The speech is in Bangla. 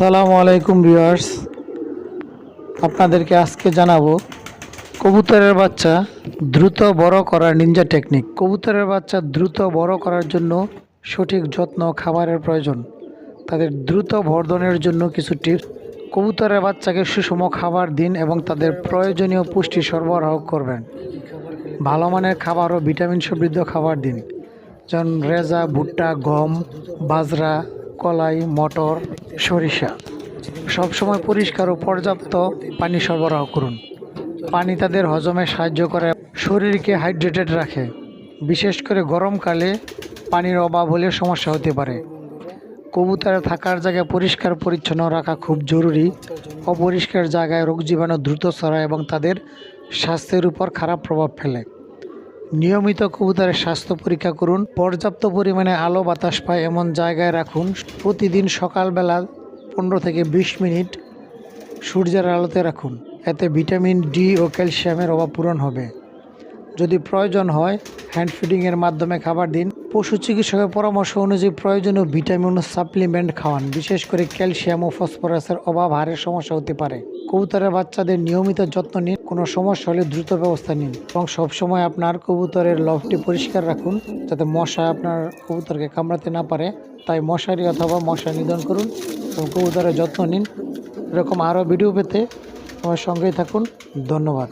আসসালামু আলাইকুম ভিউয়ার্স। আপনাদেরকে আজকে জানাব কবুতরের বাচ্চা দ্রুত বড় করার নিনজা টেকনিক কবুতরের বাচ্চা দ্রুত বড় করার জন্য সঠিক যত্ন, খাবারের প্রয়োজন। তাদের দ্রুত বর্ধনের জন্য কিছু টিপস কবুতরের বাচ্চাকে সুষম খাবার দিন এবং তাদের প্রয়োজনীয় পুষ্টি সরবরাহ করবেন। ভালো মানের খাবার ও ভিটামিন সমৃদ্ধ খাবার দিন। যেমন রেজা, ভুট্টা, গম, বাজরা, কলাই, মটর, সরিষা। সবসময় পরিষ্কার ও পর্যাপ্ত পানি সরবরাহ করুন। পানি তাদের হজমে সাহায্য করে, শরীরকে হাইড্রেটেড রাখে। বিশেষ করে গরমকালে পানির অভাব হলে সমস্যা হতে পারে। কবুতরে থাকার জায়গা পরিষ্কার পরিচ্ছন্ন রাখা খুব জরুরি। অপরিষ্কার জায়গায় রোগ জীবাণু দ্রুত ছড়ায় এবং তাদের স্বাস্থ্যের উপর খারাপ প্রভাব ফেলে। নিয়মিত কবুতরের স্বাস্থ্য পরীক্ষা করুন, পর্যাপ্ত পরিমাণে আলো বাতাস পায় এমন জায়গায় রাখুন, প্রতিদিন সকালবেলা পনেরো থেকে বিশ মিনিট সূর্যের আলোতে রাখুন। এতে ভিটামিন ডি ও ক্যালসিয়ামের অভাব পূরণ হবে। যদি প্রয়োজন হয়, হ্যান্ড ফিডিংয়ের মাধ্যমে খাবার দিন। পশু চিকিৎসকের পরামর্শ অনুযায়ী প্রয়োজনীয় ভিটামিন ও সাপ্লিমেন্ট খাওয়ান। বিশেষ করে ক্যালসিয়াম ও ফসফরাসের অভাব হাড়ের সমস্যা হতে পারে। কবুতরের বাচ্চাদের নিয়মিত যত্ন নিন। কোনো সমস্যা হলে দ্রুত ব্যবস্থা নিন এবং সবসময় আপনার কবুতরের লভটি পরিষ্কার রাখুন যাতে মশা আপনার কবুতরকে কামড়াতে না পারে। তাই মশারি অথবা মশা নিধন করুন এবং কবুতরের যত্ন নিন। এরকম আরও ভিডিও পেতে আমার সঙ্গেই থাকুন। ধন্যবাদ।